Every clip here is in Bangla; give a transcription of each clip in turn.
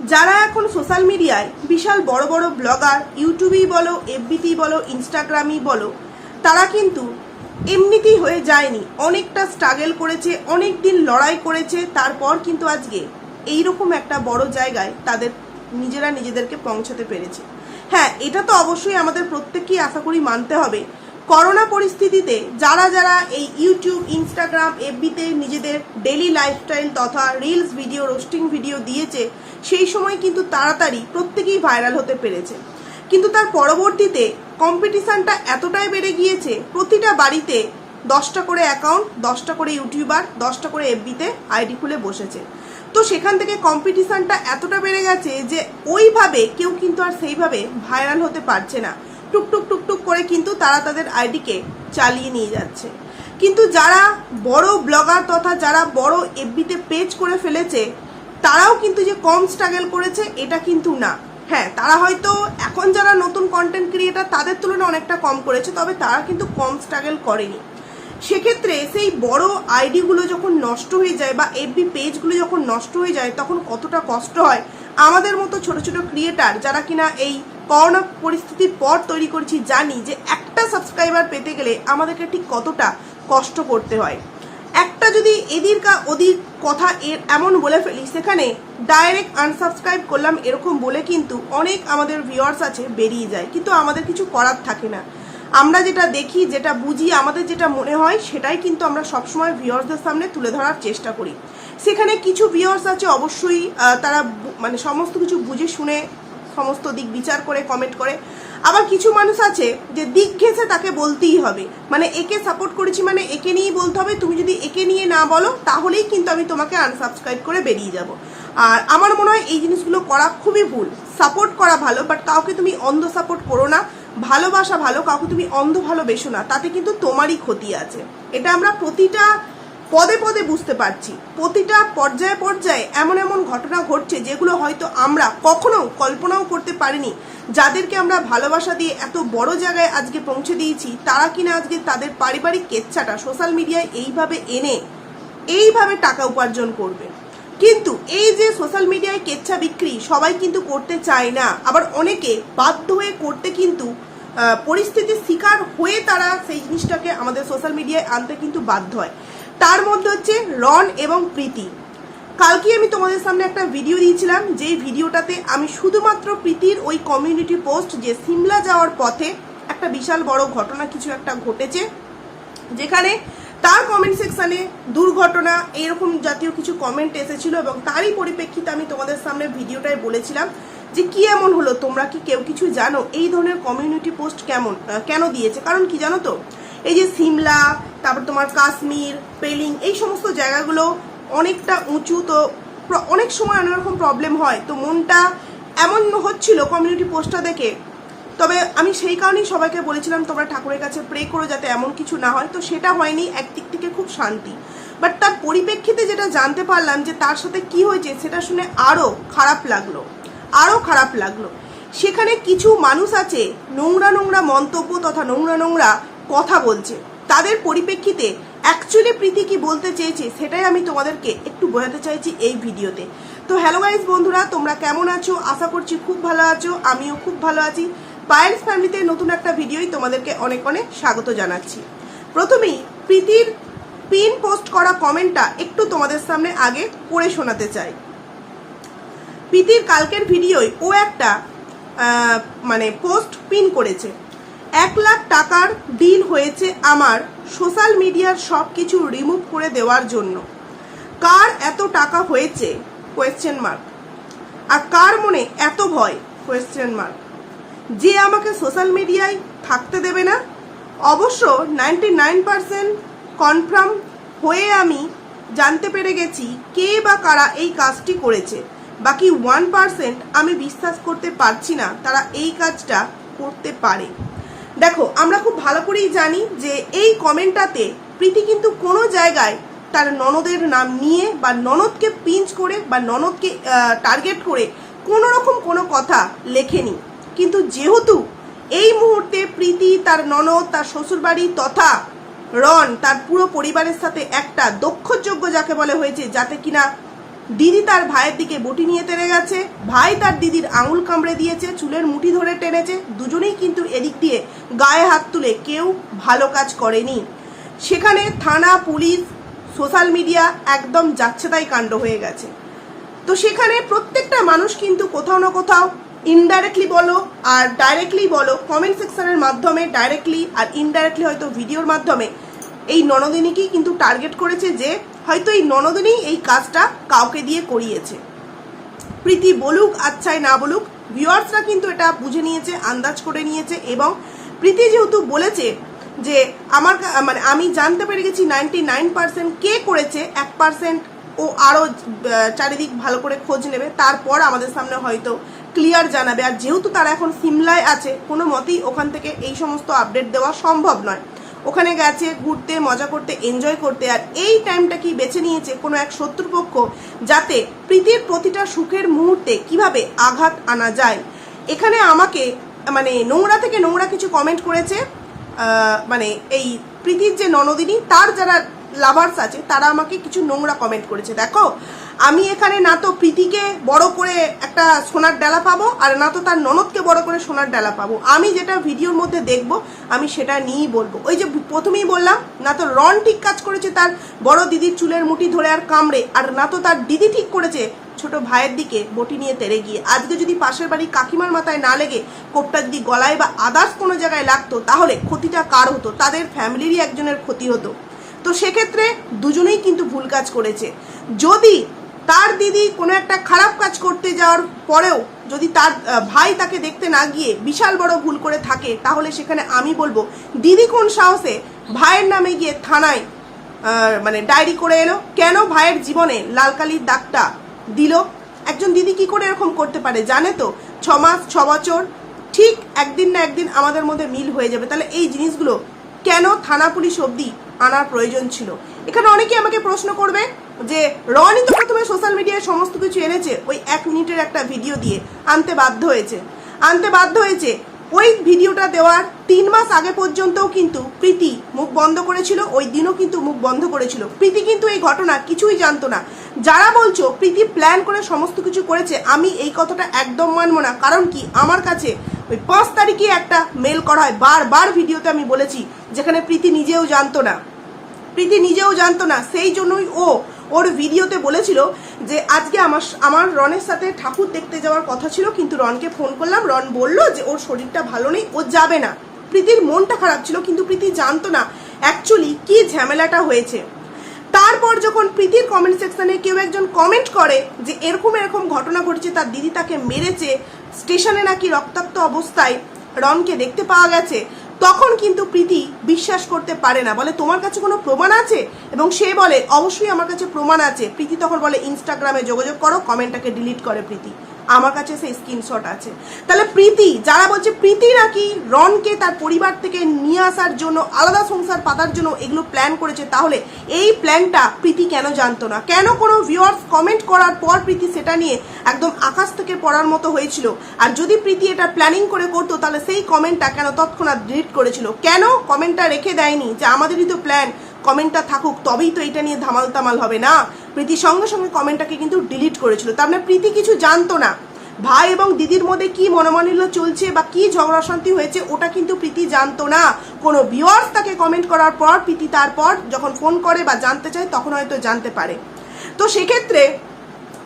যারা এখন সোশ্যাল মিডিয়ায় বিশাল বড় বড় ব্লগার, ইউটিউবেই বলো, এফবিতেই বলো, ইনস্টাগ্রামই বলো, তারা কিন্তু এমনিতেই হয়ে যায়নি। অনেকটা স্ট্রাগল করেছে অনেক দিন লড়াই করেছে, তারপর কিন্তু আজকে এইরকম একটা বড় জায়গায় তাদের নিজেরা নিজেদেরকে পৌঁছাতে পেরেছে। হ্যাঁ এটা তো অবশ্যই আমাদের প্রত্যেককেই আশা করি মানতে হবে। করোনা পরিস্থিতিতে যারা যারা এই ইউটিউব, ইনস্টাগ্রাম, এফবিতে নিজেদের ডেলি লাইফস্টাইল তথা রিলস ভিডিও রোস্টিং ভিডিও দিয়েছে সেই সময় কিন্তু তাড়াতাড়ি প্রত্যেকেই ভাইরাল হতে পেরেছে। কিন্তু তার পরবর্তীতে কম্পিটিশানটা এতটাই বেড়ে গিয়েছে, প্রতিটা বাড়িতে দশটা করে অ্যাকাউন্ট দশটা করে ইউটিউবার দশটা করে এফবিতে আইডি খুলে বসেছে। তো সেখান থেকে কম্পিটিশানটা এতটা বেড়ে গেছে যে ওইভাবে কেউ কিন্তু আর সেইভাবে ভাইরাল হতে পারছে না। টুকটুক টুকটুক করে কিন্তু তারা তাদের আইডিকে চালিয়ে নিয়ে যাচ্ছে। কিন্তু যারা বড় ব্লগার তথা যারা বড় এফবিতে পেজ করে ফেলেছে তারাও কিন্তু যে কম স্ট্রাগল করেছে, এটা কিন্তু না। হ্যাঁ তারা হয়তো এখন যারা নতুন কন্টেন্ট ক্রিয়েটার তাদের তুলনায় অনেকটা কম করেছে, তবে তারা কিন্তু কম স্ট্রাগল করেনি। সেক্ষেত্রে সেই বড় আইডিগুলো যখন নষ্ট হয়ে যায় বা এফবি পেজগুলো যখন নষ্ট হয়ে যায়, তখন কতটা কষ্ট হয়? আমাদের মতো ছোট ছোট ক্রিয়েটার যারা কিনা এই করোনা পরিস্থিতির পর তৈরি করেছি, জানি যে একটা সাবস্ক্রাইবার পেতে গেলে আমাদেরকে ঠিক কতটা কষ্ট করতে হয়। একটা যদি এদির কা ওদির কথা এর এমন বলে ফেলি, সেখানে ডাইরেক্ট আনসাবস্ক্রাইব করলাম এরকম বলে কিন্তু অনেক আমাদের ভিউয়ার্স আছে বেরিয়ে যায়। কিন্তু আমাদের কিছু করার থাকে না। আমরা যেটা দেখি, যেটা বুঝি, আমাদের যেটা মনে হয়, সেটাই কিন্তু আমরা সবসময় ভিউয়ার্সদের সামনে তুলে ধরার চেষ্টা করি। সেখানে কিছু ভিউয়ার্স আছে অবশ্যই তারা মানে সমস্ত কিছু বুঝে শুনে, সমস্ত দিক বিচার করে কমেন্ট করে। আবার কিছু মানুষ আছে যে দিক ঘেসে তাকে বলতেই হবে। মানে একে সাপোর্ট করেছি মানে একে নিয়েই বলতে হবে। তুমি যদি একে নিয়ে না বলো, তাহলেই কিন্তু আমি তোমাকে আনসাবস্ক্রাইব করে বেরিয়ে যাব। আর আমার মনে হয় এই জিনিসগুলো করা খুবই ভুল। সাপোর্ট করা ভালো বাট কাউকে তুমি অন্ধ সাপোর্ট করো না। ভালোবাসা ভালো, কাউকে তুমি অন্ধ ভালোবেসো না। তাতে কিন্তু তোমারই ক্ষতি আছে। এটা আমরা প্রতিটা পদে পদে বুঝতে পারছি। প্রতিটা পর্যায়ে পর্যায়ে এমন এমন ঘটনা ঘটছে যেগুলো হয়তো আমরা কখনো কল্পনাও করতে পারিনি। যাদেরকে আমরা ভালোবাসা দিয়ে এত বড় জায়গায় আজকে পৌঁছে দিয়েছি, তারা কিনা আজকে তাদের পারিবারিক কেচ্ছাটা সোশ্যাল মিডিয়ায় এইভাবে এনে, এইভাবে টাকা উপার্জন করবে। কিন্তু এই যে সোশ্যাল মিডিয়ায় কেচ্ছা বিক্রি সবাই কিন্তু করতে চায় না, আবার অনেকে বাধ্য হয়ে করতে কিন্তু পরিস্থিতির শিকার হয়ে তারা সেই জিনিসটাকে আমাদের সোশ্যাল মিডিয়ায় আনতে কিন্তু বাধ্য হয়। তার মধ্যে হচ্ছে রন এবং প্রীতি। কালকে আমি তোমাদের সামনে একটা ভিডিও দিয়েছিলাম, যেই ভিডিওটাতে আমি শুধুমাত্র প্রীতির ওই কমিউনিটি পোস্ট যে সিমলা যাওয়ার পথে একটা বিশাল বড় ঘটনা কিছু একটা ঘটেছে, যেখানে তার কমেন্ট সেকশানে দুর্ঘটনা, এরকম জাতীয় কিছু কমেন্ট এসেছিল এবং তারই পরিপ্রেক্ষিতে আমি তোমাদের সামনে ভিডিওটায় বলেছিলাম যে কি এমন হলো, তোমরা কি কেউ কিছু জানো? এই ধরনের কমিউনিটি পোস্ট কেমন কেন দিয়েছে? কারণ কি জানো তো? এই যে সিমলা তারপর তোমার কাশ্মীর, পেলিং, এই সমস্ত জায়গাগুলো অনেকটা উঁচু, তো অনেক সময় অনেক রকম প্রবলেম হয়। তো মনটা এমন হচ্ছিল কমিউনিটি পোস্টটা দেখে। তবে আমি সেই কারণেই সবাইকে বলেছিলাম, তোমরা ঠাকুরের কাছে প্রে করো যাতে এমন কিছু না হয়। তো সেটা হয়নি, একদিক থেকে খুব শান্তি। বাট তার পরিপ্রেক্ষিতে যেটা জানতে পারলাম যে তার সাথে কি হয়েছে, সেটা শুনে আরও খারাপ লাগল। আরও খারাপ লাগল। সেখানে কিছু মানুষ আছে, নোংরা নোংরা মন্তব্য তথা নোংরা নোংরা কথা বলছে। তাদের পরিপ্রেক্ষিতে অ্যাকচুয়ালি প্রীতি কি বলতে চেয়েছে সেটাই আমি তোমাদেরকে একটু বোঝাতে চাইছি এই ভিডিওতে। তো হ্যালো গাইজ বন্ধুরা, তোমরা কেমন আছো? আশা করছি খুব ভালো আছো, আমিও খুব ভালো আছি। পায়েলস ফ্যামিলিতে নতুন একটা ভিডিওই তোমাদেরকে অনেক অনেক স্বাগত জানাচ্ছি। প্রথমেই প্রীতির পিন পোস্ট করা কমেন্টটা একটু তোমাদের সামনে আগে পড়ে শোনাতে চাই। প্রীতির কালকের ভিডিওয় ও একটা মানে পোস্ট পিন করেছে। এক লাখ টাকার ডিল হয়েছে আমার সোশ্যাল মিডিয়ার সব কিছু রিমুভ করে দেওয়ার জন্য। কার এত টাকা হয়েছে? কোয়েশ্চেন মার্ক আর কার মনে এত ভয়? কোয়েশ্চেন মার্ক যে আমাকে সোশ্যাল মিডিয়ায় থাকতে দেবে না? অবশ্য নাইনটি নাইন পার্সেন্ট কনফার্ম হয়ে আমি জানতে পেরে গেছি কে বা কারা এই কাজটি করেছে। বাকি ওয়ান পার্সেন্ট আমি বিশ্বাস করতে পারছি না তারা এই কাজটা করতে পারে। দেখো, আমরা খুব ভালো করেই জানি যে এই কমেন্টটাতে প্রীতি কিন্তু কোনো জায়গায় তার ননদের নাম নিয়ে বা ননদকে পিঞ্চ করে বা ননদকে টার্গেট করে কোনো রকম কোনো কথা লেখেনি। কিন্তু যেহেতু এই মুহূর্তে প্রীতি, তার ননদ, তার শ্বশুরবাড়ি তথা রন, তার পুরো পরিবারের সাথে একটা দক্ষযোগ্য যাকে বলে হয়েছে, যাতে কিনা দিদি তার ভাইয়ের দিকে বটি নিয়ে তেড়ে গেছে। ভাই তার দিদির আঙুল কামড়ে দিয়েছে, চুলের মুঠি ধরে টেনেছে। দুজনেই কিন্তু এদিক দিয়ে গায়ে হাত তুলে কেউ ভালো কাজ করেনি। সেখানে থানা, পুলিশ, সোশ্যাল মিডিয়া একদম যাচ্ছে তাই কাণ্ড হয়ে গেছে। তো সেখানে প্রত্যেকটা মানুষ কিন্তু কোথাও না কোথাও ইনডাইরেক্টলি বলো আর ডাইরেক্টলি বলো কমেন্ট সেকশনের মাধ্যমে ডাইরেক্টলি আর ইনডাইরেক্টলি হয়তো ভিডিওর মাধ্যমে এই ননদিনীকেই কিন্তু টার্গেট করেছে যে হয়তো এই ননদিনী এই কাজটা কাউকে দিয়ে করিয়েছে। প্রীতি বলুক আচ্ছাই না বলুক ভিউয়ার্সরা কিন্তু এটা বুঝে নিয়েছে, আন্দাজ করে নিয়েছে, এবং প্রীতি যেহেতু বলেছে যে আমার মানে আমি জানতে পেরে গেছি নাইনটি নাইন পার্সেন্ট কে করেছে, এক পার্সেন্ট ও আরও চারিদিক ভালো করে খোঁজ নেবে, তারপর আমাদের সামনে হয়তো ক্লিয়ার জানাবে। আর যেহেতু তারা এখন সিমলায় আছে, কোনো মতেই ওখান থেকে এই সমস্ত আপডেট দেওয়া সম্ভব নয়। ওখানে গেছে, ঘুরতে, মজা করতে এনজয় করতে, আর এই টাইমটা কি বেছে নিয়েছে কোনো এক শত্রুপক্ষ যাতে প্রীতির প্রতিটা সুখের মুহূর্তে কীভাবে আঘাত আনা যায়? এখানে আমাকে মানে নোংরা থেকে নোংরা কিছু কমেন্ট করেছে মানে এই প্রীতির যে ননদিনী, তার যারা লাভার্স আছে, তারা আমাকে কিছু নোংরা কমেন্ট করেছে। দেখো আমি এখানে না তো প্রীতিকে বড় করে একটা সোনার ডালা পাবো, আর না তো তার ননদকে বড় করে সোনার ডালা পাবো। আমি যেটা ভিডিওর মধ্যে দেখব, আমি সেটা নিয়েই বলব। ওই যে প্রথমেই বললাম, না তো রন ঠিক কাজ করেছে তার বড় দিদির চুলের মুঠি ধরে আর কামড়ে, আর না তো তার দিদি ঠিক করেছে ছোট ভাইয়ের দিকে বটি নিয়ে তেড়ে গিয়ে। আজকে যদি পাশের বাড়ি কাকিমার মাথায় না লেগে কোপটা যদি গলায় বা আদার্স কোনো জায়গায় লাগতো, তাহলে ক্ষতিটা কার হতো? তাদের ফ্যামিলিরই একজনের ক্ষতি হতো। তো সেক্ষেত্রে দুজনেই কিন্তু ভুল কাজ করেছে। যদি তার দিদি কোনো একটা খারাপ কাজ করতে যাওয়ার পরেও যদি তার ভাই তাকে দেখতে না গিয়ে বিশাল বড় ভুল করে থাকে, তাহলে সেখানে আমি বলব, দিদি কোন সাহসে ভাইয়ের নামে গিয়ে থানায় মানে ডায়েরি করে এলো? কেন ভাইয়ের জীবনে লাল কালির দাগটা দিল? একজন দিদি কি করে এরকম করতে পারে, জানে তো? ছ মাস, ছ বছর, ঠিক একদিন না একদিন আমাদের মধ্যে মিল হয়ে যাবে। তাহলে এই জিনিসগুলো কেন থানা পুলিশ অবধি আনার প্রয়োজন ছিল। এখানে অনেকে আমাকে প্রশ্ন করবে যে, রনি তো প্রথমে সোশ্যাল মিডিয়ায় সমস্ত কিছু এনেছে ওই এক মিনিটের একটা ভিডিও দিয়ে, আনতে বাধ্য হয়েছে। আনতে বাধ্য হয়েছে, ওই ভিডিওটা দেওয়ার তিন মাস আগে পর্যন্তও কিন্তু প্রীতি মুখ বন্ধ করেছিল, ওই দিনও কিন্তু মুখ বন্ধ করেছিল। প্রীতি কিন্তু এই ঘটনা কিছুই জানতো না। যারা বলছো, প্রীতি প্ল্যান করে সমস্ত কিছু করেছে, আমি এই কথাটা একদম মানবো না। কারণ কি? আমার কাছে ওই পাঁচ তারিখে একটা মেল করা হয়। বারবার ভিডিওতে আমি বলেছি, যেখানে প্রীতি নিজেও জানতো না। প্রীতি নিজেও জানতো না। সেই জন্যই ও ওর ভিডিওতে বলেছিল যে, আজকে আমার আমার রনের সাথে ঠাকুর দেখতে যাওয়ার কথা ছিল, কিন্তু রনকে ফোন করলাম। রন বলল যে, ওর শরীরটা ভালো নেই, ও যাবে না। প্রীতির মনটা খারাপ ছিল, কিন্তু প্রীতি জানতো না অ্যাকচুয়ালি কি ঝামেলাটা হয়েছে। তারপর যখন প্রীতির কমেন্ট সেকশনে কেউ একজন কমেন্ট করে যে, এরকম এরকম ঘটনা ঘটেছে, তার দিদি তাকে মেরেছে স্টেশনে নাকি রক্তাক্ত অবস্থায় রনকে দেখতে পাওয়া গেছে তখন কিন্তু প্রীতি বিশ্বাস করতে পারে না। বলে, তোমার কাছে কোনো প্রমাণ আছে? এবং সে বলে, অবশ্যই আমার কাছে প্রমাণ আছে। প্রীতি তখন বলে, ইনস্টাগ্রামে যোগাযোগ করো, কমেন্টটাকে ডিলিট করে প্রীতি। আমার কাছে সেই স্ক্রিনশট আছে। তাহলে প্রীতি, যারা বলছে প্রীতি নাকি রনকে তার পরিবার থেকে নিয়ে আসার জন্য, আলাদা সংসার পাতার জন্য এগুলো প্ল্যান করেছে, তাহলে এই প্ল্যানটা প্রীতি কেন জানতো না? কেন কোনো ভিউয়ার্স কমেন্ট করার পর প্রীতি সেটা নিয়ে একদম আকাশ থেকে পড়ার মতো হয়েছিল? আর যদি প্রীতি এটা প্ল্যানিং করে করতো, তাহলে সেই কমেন্টটা কেন তৎক্ষণাৎ ডিলিট করেছিল? কেন কমেন্টটা রেখে দেয়নি যে আমাদেরই তো প্ল্যান কমেন্টটা থাকুক, তবেই তো এটা নিয়ে ধামাল তামাল হবে না। প্রীতি সঙ্গে সঙ্গে কমেন্টটাকে কিন্তু ডিলিট করেছিল। তার মানে প্রীতি কিছু জানতো না। ভাই এবং দিদির মধ্যে কি মনোমালিন্য চলছে বা কি ঝগড়া শান্তি হয়েছে, ওটা কিন্তু প্রীতি জানতো না। কোনো ভিউয়ার্স তাকে কমেন্ট করার পর, প্রীতি তারপর যখন ফোন করে বা জানতে চায়, তখন হয়তো জানতে পারে। তো সেক্ষেত্রে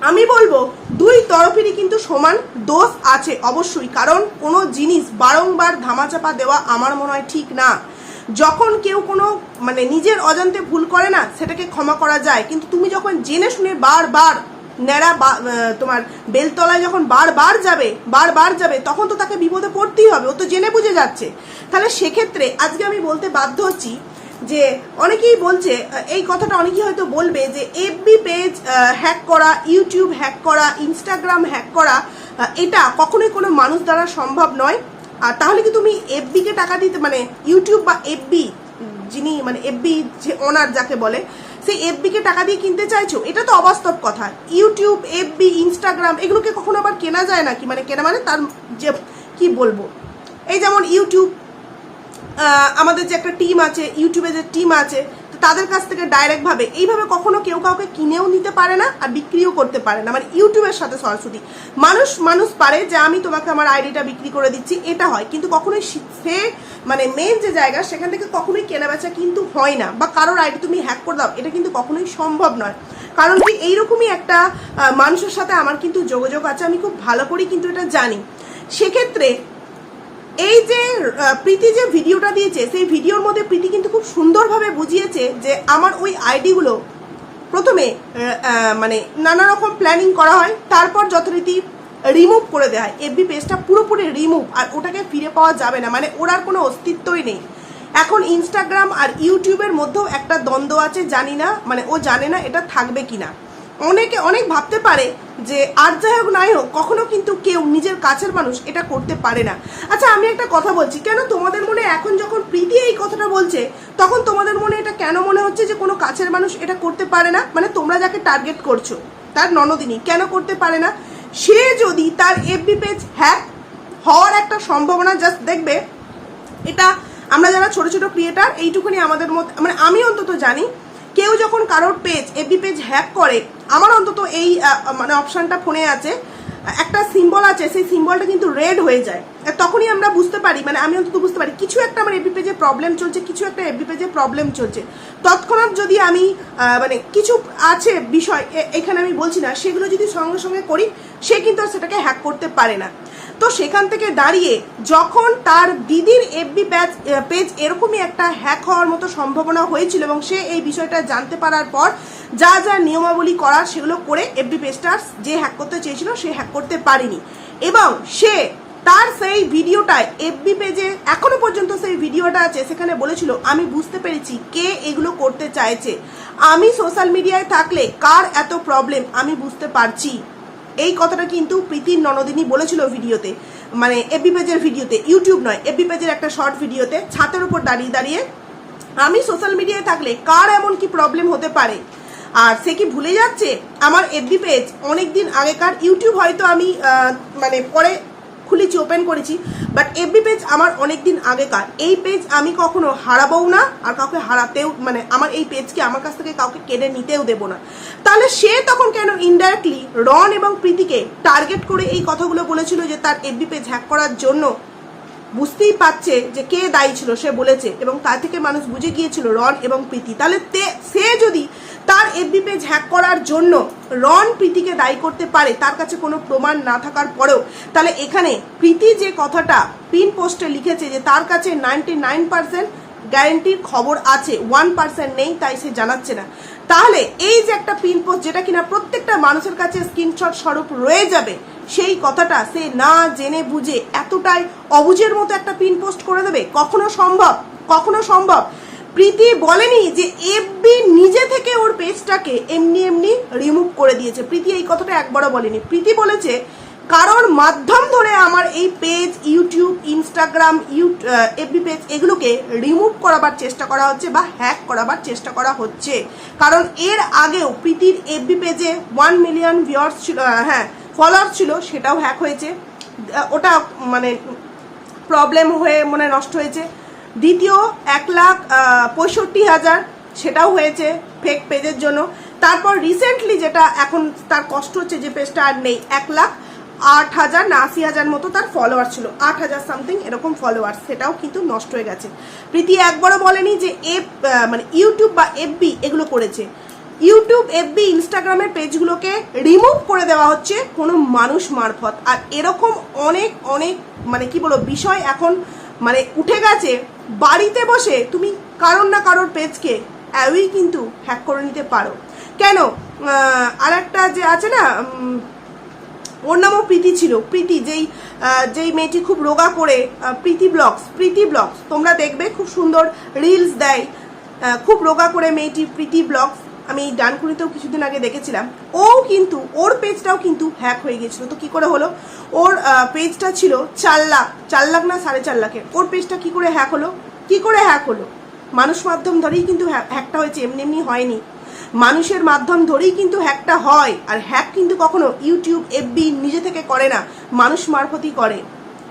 আমি বলব, দুই তরফেরই কিন্তু সমান দোষ আছে অবশ্যই। কারণ কোনো জিনিস বারংবার ধামাচাপা দেওয়া আমার মনে হয় ঠিক না। যখন কেউ কোনো মানে নিজের অজান্তে ভুল করে না, সেটাকে ক্ষমা করা যায়। কিন্তু তুমি যখন জেনে শুনে বারবার ন্যাড়া তোমার বেলতলায় যখন বারবার যাবে বারবার যাবে, তখন তো তাকে বিপদে পড়তেই হবে, ও তো জেনে বুঝে যাচ্ছে। তাহলে সেক্ষেত্রে আজকে আমি বলতে বাধ্য হচ্ছি যে, অনেকেই বলছে এই কথাটা অনেকেই হয়তো বলবে যে এফবি পেজ হ্যাক করা ইউটিউব হ্যাক করা ইনস্টাগ্রাম হ্যাক করা এটা কখনোই কোনো মানুষ দ্বারা সম্ভব নয়। আর তাহলে কি তুমি এফবিকে টাকা দিতে মানে ইউটিউব বা এফবি যিনি মানে এফবি যে ওনার যাকে বলে, সেই এফবিকে টাকা দিয়ে কিনতে চাইছো? এটা তো অবাস্তব কথা। ইউটিউব এফবি ইনস্টাগ্রাম এগুলোকে কখনো আবার কেনা যায় নাকি? মানে কেনা মানে তার যে, কি বলব? এই যেমন ইউটিউব আমাদের যে একটা টিম আছে ইউটিউবে যে টিম আছে তাদের কাছ থেকে ডাইরেক্ট ভাবে। এইভাবে কখনো কেউ কাউকে কিনেও নিতে পারে না আর বিক্রিও করতে পারে না। মানে ইউটিউবের সাথে সরাসরি মানুষ মানুষ পারে যে আমি তোমাকে আমার আইডিটা বিক্রি করে দিচ্ছি, এটা হয়। কিন্তু কখনোই সে মানে মেন যে জায়গা, সেখান থেকে কখনোই কেনাবেচা কিন্তু হয় না। বা কারোর আইডি তুমি হ্যাক করে দাও, এটা কিন্তু কখনোই সম্ভব নয়। কারণ কি, এইরকমই একটা মানুষের সাথে আমার কিন্তু যোগাযোগ আছে। আমি খুব ভালো করেই কিন্তু এটা জানি। সেক্ষেত্রে এই যে প্রীতি যে ভিডিওটা দিয়েছে, সেই ভিডিওর মধ্যে প্রীতি কিন্তু খুব সুন্দরভাবে বুঝিয়েছে যে আমার ওই আইডিগুলো প্রথমে মানে নানা রকম প্ল্যানিং করা হয়, তারপর যথারীতি রিমুভ করে দেওয়া হয়। এফবি পেজটা পুরোপুরি রিমুভ আর ওটাকে ফিরে পাওয়া যাবে না মানে ওর কোনো অস্তিত্বই নেই। এখন ইনস্টাগ্রাম আর ইউটিউবের মধ্যেও একটা দ্বন্দ্ব আছে, জানি না মানে ও জানে না এটা থাকবে কিনা। অনেকে অনেক ভাবতে পারে যে আর যাই হোক নাই হোক, কখনো কিন্তু কেউ নিজের কাছের মানুষ এটা করতে পারে না। আচ্ছা আমি একটা কথা বলছি, কেন তোমাদের মনে এখন যখন প্রীতি এই কথাটা বলছে, তখন তোমাদের মনে এটা কেন মনে হচ্ছে যে কোনো কাছের মানুষ এটা করতে পারে না? মানে তোমরা যাকে টার্গেট করছ, তার ননদিনী কেন করতে পারে না? সে যদি তার এফবি পেজ হ্যাক হওয়ার একটা সম্ভাবনা জাস্ট দেখবে, এটা আমরা যারা ছোট ছোট ক্রিয়েটার এইটুকুনি আমাদের মধ্যে মানে আমি অন্তত জানি, কেউ যখন কারোর পেজ এফবি পেজ হ্যাক করে আমার অন্তত এই মানে অপশানটা ফোনে আছে। একটা সিম্বল আছে, সেই সিম্বলটা কিন্তু রেড হয়ে যায়। তখনই আমরা বুঝতে পারি মানে আমি অন্তত বুঝতে পারি, কিছু একটা আমার এবি পেজে প্রবলেম চলছে, কিছু একটা এবি পেজে প্রবলেম চলছে। তৎক্ষণাৎ যদি আমি মানে কিছু আছে বিষয় এখানে আমি বলছি না, সেগুলো যদি সঙ্গে সঙ্গে করি, সে কিন্তু আর সেটাকে হ্যাক করতে পারে না। তো সেখান থেকে দাঁড়িয়ে যখন তার দিদির এফবি পেজ পেজ এরকমই একটা হ্যাক হওয়ার মতো সম্ভাবনা হয়েছিল এবং সে এই বিষয়টা জানতে পারার পর যা যা নিয়মাবলী করার সেগুলো করে এফবি পেজটা যে হ্যাক করতে চেয়েছিল সে হ্যাক করতে পারেনি। এবং সে তার সেই ভিডিওটায় এফবি পেজে এখনও পর্যন্ত সেই ভিডিওটা আছে, সেখানে বলেছিল, আমি বুঝতে পেরেছি কে এগুলো করতে চাইছে। আমি সোশ্যাল মিডিয়ায় থাকলে কার এত প্রবলেম আমি বুঝতে পারছি। এই কথাটা কিন্তু প্রীতির ননদিনী বলেছিল ভিডিওতে। মানে এবি পেজের ভিডিওতে, ইউটিউব নয় এবি পেজের একটা শর্ট ভিডিওতে ছাতের উপর দাঁড়িয়ে দাঁড়িয়ে, আমি সোশ্যাল মিডিয়ায় থাকলে কার এমন কি প্রবলেম হতে পারে? আর সে কি ভুলে যাচ্ছে? আমার এফবি পেজ অনেক দিন আগেকার, ইউটিউব হয়তো আমি মানে পরে খুলেছি ওপেন করেছি। বাট এফবি পেজ আমার অনেক দিন আগেকার। এই পেজ আমি কখনো হারাবও না, আর কাউকে হারাতেও মানে আমার এই পেজকে আমার কাছ থেকে কাউকে কেড়ে নিতেও দেবো না। তাহলে সে তখন কেন ইনডাইরেক্টলি রন এবং প্রীতিকে টার্গেট করে এই কথাগুলো বলেছিল যে তার এফবি পেজ হ্যাক করার জন্য বুঝতেই পারছে যে কে দায়ী ছিল, সে বলেছে এবং তা থেকে মানুষ বুঝে গিয়েছিল রন এবং প্রীতি। তাহলে সে যদি তার এফবি পেজ হ্যাক করার জন্য রন প্রীতিকে দায়ী করতে পারে, তার কাছে কোনো প্রমাণ না থাকার পরেও, তাহলে এখানে প্রীতি যে কথাটা পিন পোস্টে লিখেছে যে তার কাছে নাইনটি নাইন পার্সেন্ট গ্যারেন্টির খবর আছে ওয়ান পার্সেন্ট নেই, তাই সে জানাচ্ছে না। তাহলে এই যে একটা পিন পোস্ট, যেটা কিনা প্রত্যেকটা মানুষের কাছে স্ক্রিনশট স্বরূপ রয়ে যাবে সেই কথাটা সে না জেনে বুঝে এতটাই অবুঝের মতো একটা পিন পোস্ট করে দেবে, কখনো সম্ভব কখনো সম্ভব। প্রীতি বলেনি যে এফবি নিজে থেকে ওর পেজটাকে এমনি এমনি রিমুভ করে দিয়েছে। প্রীতি এই কথাটা একবারও বলেনি। প্রীতি বলেছে, কারোর মাধ্যম ধরে আমার এই পেজ ইউটিউব ইনস্টাগ্রাম ইউ এফবি পেজ এগুলোকে রিমুভ করাবার চেষ্টা করা হচ্ছে বা হ্যাক করাবার চেষ্টা করা হচ্ছে। কারণ এর আগেও প্রীতির এফবি পেজে ওয়ান মিলিয়ন ভিউয়ার্স ছিল হ্যাঁ ফলোয়ার্স ছিল সেটাও হ্যাক হয়েছে। ওটা মানে প্রবলেম হয়ে মনে নষ্ট হয়েছে। দ্বিতীয় এক লাখ পঁয়ষট্টি হাজার সেটাও হয়েছে ফেক পেজের জন্য। তারপর রিসেন্টলি যেটা এখন তার কষ্ট হচ্ছে যে পেজটা আর নেই। এক লাখ আট হাজার না আশি হাজার মতো তার ফলোয়ার ছিল। আট হাজার সামথিং এরকম ফলোয়ার সেটাও কিন্তু নষ্ট হয়ে গেছে। প্রীতি একবারও বলেনি যে আহ, মানে ইউটিউব বা এফবি এগুলো করেছে। ইউটিউব এফবি ইনস্টাগ্রামের পেজগুলোকে রিমুভ করে দেওয়া হচ্ছে কোনো মানুষ মারফত। আর এরকম অনেক অনেক মানে কি বলব, বিষয় এখন মানে উঠে গেছে। বাড়িতে বসে তুমি কারোর না কারোর পেজকে অ্যাওই কিন্তু হ্যাক করে নিতে পারো। কেন? আর একটা যে আছে না ওর নামও প্রীতি ছিল। প্রীতি, যেই যেই মেয়েটি খুব রোগা করে প্রীতি ব্লগস প্রীতি ব্লগস। তোমরা দেখবে খুব সুন্দর রিলস দেয়। খুব রোগা করে মেয়েটি প্রীতি ব্লগস। আমি এই ডানকুনিতেও কিছুদিন আগে দেখেছিলাম। ও কিন্তু, ওর পেজটাও কিন্তু হ্যাক হয়ে গেছিল তো কি করে হলো? ওর পেজটা ছিল চার লাখ চার লাখ না সাড়ে চার লাখের। ওর পেজটা কি করে হ্যাক হলো? কি করে হ্যাক হলো? মানুষ মাধ্যম ধরেই কিন্তু হ্যাক- হ্যাকটা হয়েছে, এমনি এমনি হয়নি। মানুষের মাধ্যম ধরেই কিন্তু হ্যাকটা হয়। আর হ্যাক কিন্তু কখনো ইউটিউব এফবি নিজে থেকে করে না। মানুষ মারফতই করে।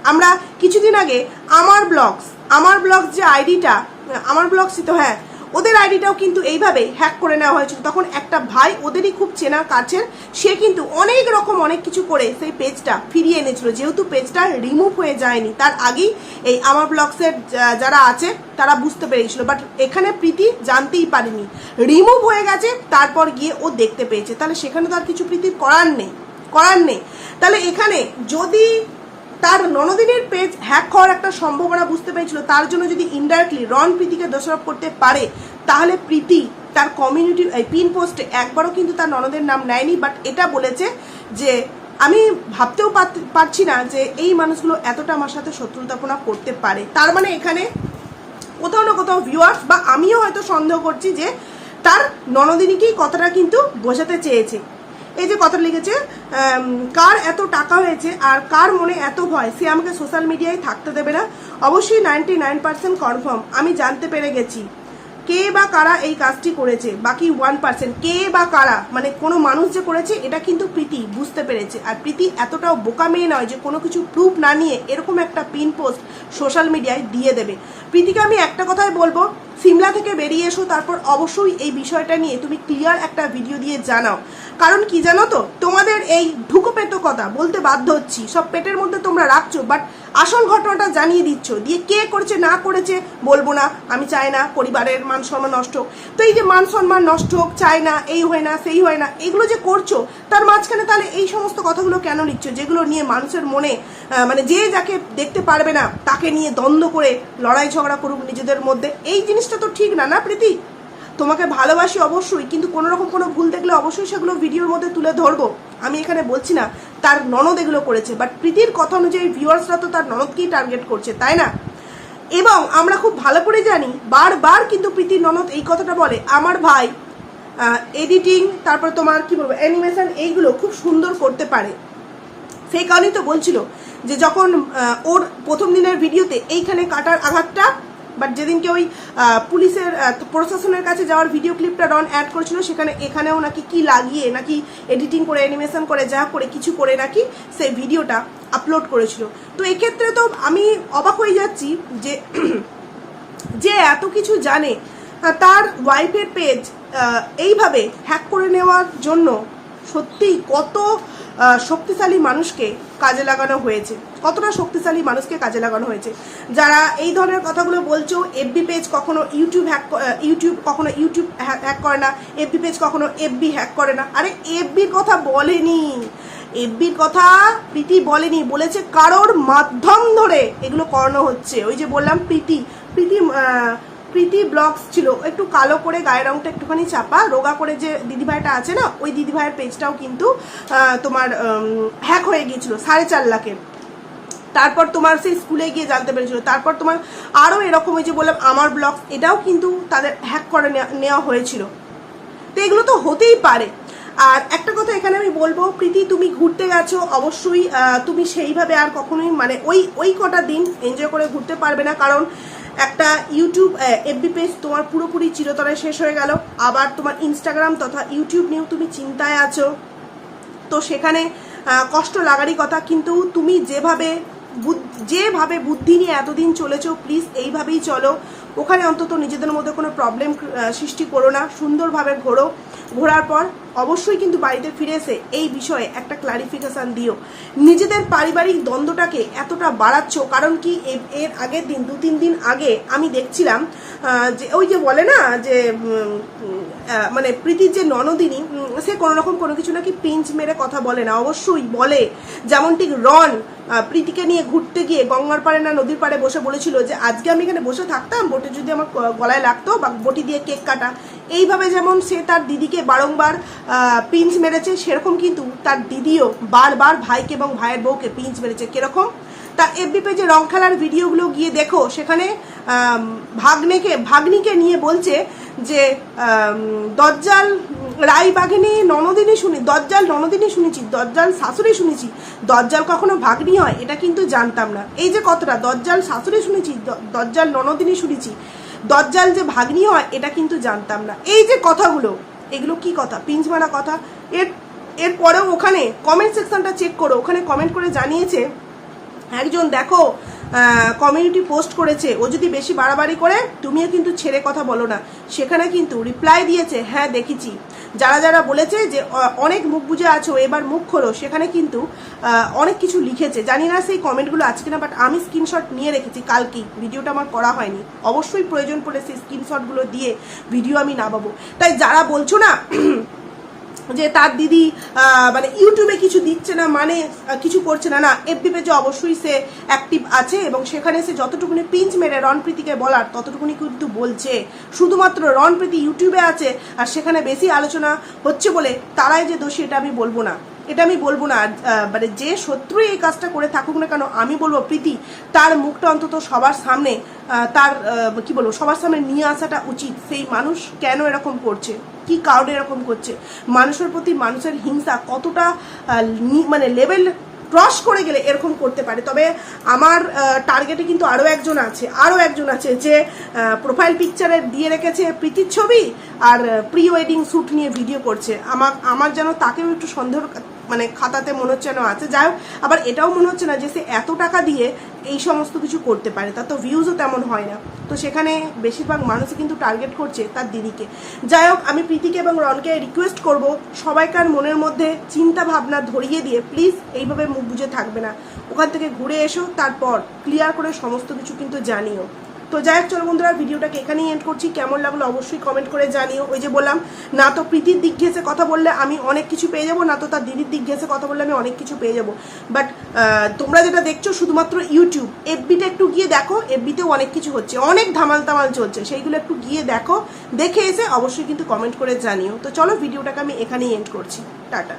আমরা কিছুদিন আগে আমার ব্লগস আমার ব্লগস যে আইডিটা আমার ব্লগসই তো হ্যাঁ ওদের আইডিটাও কিন্তু এইভাবে হ্যাক করে নেওয়া হয়েছিল। তখন একটা ভাই ওদেরই খুব চেনা কাছের, সে কিন্তু অনেক রকম অনেক কিছু করে সেই পেজটা ফিরিয়ে এনেছিল। যেহেতু পেজটা রিমুভ হয়ে যায়নি, তার আগেই এই আমার ব্লগসের যারা আছে, তারা বুঝতে পেরেছিল। বাট এখানে প্রীতি জানতেই পারেনি। রিমুভ হয়ে গেছে, তারপর গিয়ে ও দেখতে পেয়েছে। তাহলে সেখানে তো আর কিছু প্রীতির করার নেই করার নেই। তাহলে এখানে যদি তার ননদিনের পেজ হ্যাক হওয়ার একটা সম্ভাবনা বুঝতে পেরেছিল। তার জন্য যদি ইনডাইরেক্টলি রন প্রীতিকে দোষারোপ করতে পারে, তাহলে প্রীতি তার কমিউনিটি পিন পোস্টে একবারও কিন্তু তার ননদের নাম নেয়নি বাট এটা বলেছে যে, আমি ভাবতেও পার- পারছি না যে এই মানুষগুলো এতটা আমার সাথে শত্রুতাপনা করতে পারে। তার মানে এখানে কোথাও না কোথাও ভিউয়ার্স বা আমিও হয়তো সন্দেহ করছি যে তার ননদিনীকেই কথাটা কিন্তু বোঝাতে চেয়েছে। এই যে কথা লিখেছে কার এত টাকা হয়েছে আর কার মনে এত ভয়? সে আমাকে সোশ্যাল মিডিয়ায় থাকতে দেবে না। অবশ্যই নাইনটি নাইন পার্সেন্ট কনফার্ম আমি জানতে পেরে গেছি। কে বা কারা এই কাজটি করেছে? বাকি ওয়ান পার্সেন্ট কে বা কারা? মানে কোনো মানুষ যে করেছে, এটা কিন্তু প্রীতি, বুঝতে পেরেছে। আর প্রীতি এতটাও বোকা মেয়ে নয় যে কোনো কিছু প্রুফ না নিয়ে এরকম একটা পিন পোস্ট সোশ্যাল মিডিয়ায় দিয়ে দেবে। প্রীতিকে আমি একটা কথাই বলব, সিমলা থেকে বেরিয়ে এসো, তারপর অবশ্যই এই বিষয়টা নিয়ে তুমি ক্লিয়ার একটা ভিডিও দিয়ে জানাও। কারণ কি জানো তো? তোমাদের এই ঢুকো পেটো কথা বলতে বাধ্য হচ্ছি। সব পেটের মধ্যে তোমরা রাখছো বাট আসল ঘটনাটা জানিয়ে দিচ্ছ। দিয়ে কে করেছে, না করেছে, বলব না। আমি চাই না পরিবারের মান সম্মান নষ্ট হোক। তো এই যে মান সম্মান নষ্ট হোক, চাই না, এই হয় না, সেই হয় না, এগুলো যে করছ, তার মাঝখানে তাহলে এই সমস্ত কথাগুলো কেন নিচ্ছ যেগুলো নিয়ে মানুষের মনে মানে যে যাকে দেখতে পারবে না, তাকে নিয়ে দ্বন্দ্ব করে লড়াই ঝগড়া করুক নিজেদের মধ্যে, এই জিনিসটা তো ঠিক না না প্রীতি? তোমাকে ভালোবাসি অবশ্যই, কিন্তু কোনো রকম কোনো ভুল দেখলে অবশ্যই সেগুলো ভিডিওর মধ্যে তুলে ধরবো। আমি এখানে বলছি না, তার ননদ এগুলো করেছে বাট প্রীতির কথা অনুযায়ী ভিউয়ার্সরা তো তার ননদকেই টার্গেট করছে, তাই না? এবং আমরা খুব ভালো করে জানি, বারবার কিন্তু প্রীতির ননদ এই কথাটা বলে, আমার ভাই এডিটিং তারপর তোমার কি বলব অ্যানিমেশন এইগুলো খুব সুন্দর করতে পারে। সেই কারণেই তো বলছিল যে যখন ওর প্রথম দিনের ভিডিওতে এইখানে কাটার আঘাতটা বাট যেদিনকে ওই পুলিশের প্রশাসনের কাছে যাওয়ার ভিডিও ক্লিপটা রন অ্যাড করেছিল, সেখানে, এখানেও নাকি কি লাগিয়ে, নাকি এডিটিং করে অ্যানিমেশন করে, যা করে, কিছু করে নাকি সেই ভিডিওটা আপলোড করেছিল। তো এক্ষেত্রে তো আমি অবাক হয়ে যাচ্ছি যে যে এত কিছু জানে তার ওয়াইফের পেজ এইভাবে হ্যাক করে নেওয়ার জন্য সত্যিই কত শক্তিশালী মানুষকে কাজে লাগানো হয়েছে। কতটা শক্তিশালী মানুষকে কাজে লাগানো হয়েছে? যারা এই ধরনের কথাগুলো বলছো এফবি পেজ কখনো ইউটিউব হ্যাক ইউটিউব কখনো ইউটিউব হ্যাক করে না এফবি পেজ কখনো এফবি হ্যাক করে না। আরে এফবির কথা বলেনি। এফবির কথা প্রীতি বলেনি, বলেছে কারোর মাধ্যম ধরে এগুলো করানো হচ্ছে। ওই যে বললাম প্রীতি। প্রীতি প্রীতি ব্লগস ছিল, একটু কালো করে গায়ের রংটা একটুখানি চাপা, রোগা করে যে দিদিভাইটা আছে না, ওই দিদিভাইয়ের পেজটাও কিন্তু তোমার হ্যাক হয়ে গিয়েছিল, সাড়ে চার লাখের তারপর তোমার সেই স্কুলে গিয়ে জানতে পেরেছিল, তারপর তোমার আরও এরকম ওই যে বললাম আমার ব্লগ, এটাও কিন্তু তাদের হ্যাক করে নেওয়া হয়েছিল। তো এগুলো তো হতেই পারে। আর একটা কথা এখানে আমি বলব, প্রীতি তুমি ঘুরতে গেছো, অবশ্যই তুমি সেইভাবে আর কখনোই মানে ওই ওই কটা দিন এনজয় করে ঘুরতে পারবে না, কারণ একটা ইউটিউব এফবি পেজ তোমার পুরোপুরি চিরতরে শেষ হয়ে গেল। আবার তোমার ইনস্টাগ্রাম তথা ইউটিউব নিয়েও তুমি চিন্তায় আছো। তো সেখানে কষ্ট লাগারই কথা, কিন্তু তুমি যেভাবে যেভাবে বুদ্ধি নিয়ে এতদিন চলেছো প্লিজ এইভাবেই চলো। ওখানে অন্তত নিজেদের মধ্যে কোনো প্রবলেম সৃষ্টি করো না, সুন্দরভাবে ঘোরো। ঘোরার পর অবশ্যই কিন্তু বাড়িতে ফিরে এসে এই বিষয়ে একটা ক্লারিফিকেশান দিও। নিজেদের পারিবারিক দ্বন্দ্বটাকে এতটা বাড়াচ্ছ, কারণ কি এর আগের দিন, দু, তিন দিন আগে আমি দেখছিলাম যে ওই যে বলে না, যে মানে প্রীতির যে ননদিনী সে কোনো রকম কোনো কিছু নাকি পিঞ্চ মেরে কথা বলে না। অবশ্যই বলে। যেমন ঠিক রন প্রীতিকে নিয়ে ঘুরতে গিয়ে গঙ্গার পাড়ে না নদীর পাড়ে বসে বলেছিল যে, আজকে আমি এখানে বসে থাকতাম, বটি যদি আমার গলায় লাগতো বা বটি দিয়ে কেক কাটা। এইভাবে যেমন সে তার দিদিকে বারংবার পিঞ্চ মেরেছে, সেরকম কিন্তু তার দিদিও বারবার ভাইকে এবং ভাইয়ের বউকে পিঞ্চ মেরেছে। কীরকম? তা এফবি পেজে রং খেলার ভিডিওগুলো গিয়ে দেখো, সেখানে ভাগ্নেকে, ভাগ্নিকে নিয়ে বলছে যে দজ্জাল রাই বাঘিনী ননদিনী শুনি, দজ্জাল ননদিনী শুনেছি, দজ্জাল শাশুড়ি শুনেছি। দজ্জাল কখনো ভাগ্নি হয়, এটা কিন্তু জানতাম না। এই যে কতটা দজ্জাল শাশুড়ি শুনেছি দজ্জাল ননদিনী শুনেছি। দজ্জাল যে ভাগ্নি হয়, এটা কিন্তু জানতাম না। এই যে কথাগুলো, এগুলো কি কথা? পিঞ্চ মারা কথা। এর, এরপরেও ওখানে কমেন্ট সেকশনটা চেক করো, ওখানে কমেন্ট করে জানিয়েছে একজন দেখো কমিউনিটি পোস্ট করেছে, ও যদি বেশি বাড়াবাড়ি করে, তুমিও কিন্তু ছেড়ে কথা বলো না। সেখানে কিন্তু রিপ্লাই দিয়েছে হ্যাঁ দেখেছি। যারা যারা বলেছে যে অনেক মুখ বুঝে আছো, এবার মুখ খোলো, সেখানে কিন্তু অনেক কিছু লিখেছে। জানি না সেই কমেন্টগুলো আছে কিনা বাট আমি স্ক্রিনশট নিয়ে রেখেছি কালকেই। ভিডিওটা আমার করা হয়নি। অবশ্যই প্রয়োজন পড়লে সেই স্ক্রিনশটগুলো দিয়ে ভিডিও আমি নামাবো। তাই যারা বলছো না যে তার দিদি মানে ইউটিউবে কিছু দিচ্ছে না মানে কিছু করছে না না এফবি পেজে অবশ্যই সে অ্যাক্টিভ আছে এবং সেখানে সে যতটুকুনি পিঞ্চ মেরে রণপ্রীতিকে বলার, ততটুকুনি কিন্তু বলছে। শুধুমাত্র রণপ্রীতি ইউটিউবে আছে আর সেখানে বেশি আলোচনা হচ্ছে বলে তারাই যে দোষী, এটা আমি বলব না। এটা আমি বলব না মানে যে শত্রুই এই কাজটা করে থাকুক না কেন, আমি বলব প্রীতি, তার মুখটা অন্তত সবার সামনে তার কি বলব, সবার সামনে নিয়ে আসাটা উচিত। সেই মানুষ কেন এরকম করছে? কি কারণে এরকম করছে? মানুষের প্রতি মানুষের হিংসা কতটা মানে লেভেল ক্রস করে গেলে এরকম করতে পারে? তবে আমার টার্গেটে কিন্তু আরও একজন আছে আরও একজন আছে যে প্রোফাইল পিকচারে দিয়ে রেখেছে প্রীতির ছবি আর প্রি ওয়েডিং শ্যুট নিয়ে ভিডিও করছে। আমার আমার যেন তাকেও একটু সন্দেহ মানে খাতাতে মনে হচ্ছে আছে। যাই হোক, আবার এটাও মনে হচ্ছে না যে সে এত টাকা দিয়ে এই সমস্ত কিছু করতে পারে, তার তো ভিউজও তেমন হয় না। তো সেখানে বেশিরভাগ মানুষই কিন্তু টার্গেট করছে তার দিদিকে। যাই হোক, আমি প্রীতিকে এবং রনকে রিকোয়েস্ট করব সবাইকার মনের মধ্যে চিন্তা ভাবনা ধরিয়ে দিয়ে প্লিজ এইভাবে মুখ বুঝে থাকবে না। ওখান থেকে ঘুরে এসো, তারপর ক্লিয়ার করে সমস্ত কিছু কিন্তু জানিও। তো যাই হোক, চলো বন্ধুরা, ভিডিওটাকে এখানেই এন্ড করছি। কেমন লাগল অবশ্যই কমেন্ট করে জানিও। ওই যে বললাম, না তো প্রীতির দিক ঘেসে কথা বললে আমি অনেক কিছু পেয়ে যাব, না তো তার দিদির দিক ঘেসে কথা বললে আমি অনেক কিছু পেয়ে যাব। বাট তোমরা যেটা দেখছ শুধুমাত্র ইউটিউব এফবিটা একটু গিয়ে দেখো এফবিতেও অনেক কিছু হচ্ছে, অনেক ধামাল তামাল চলছে, সেইগুলো একটু গিয়ে দেখো, দেখে এসে অবশ্যই কিন্তু কমেন্ট করে জানিও। তো চলো, ভিডিওটাকে আমি এখানেই এন্ড করছি। টাটা।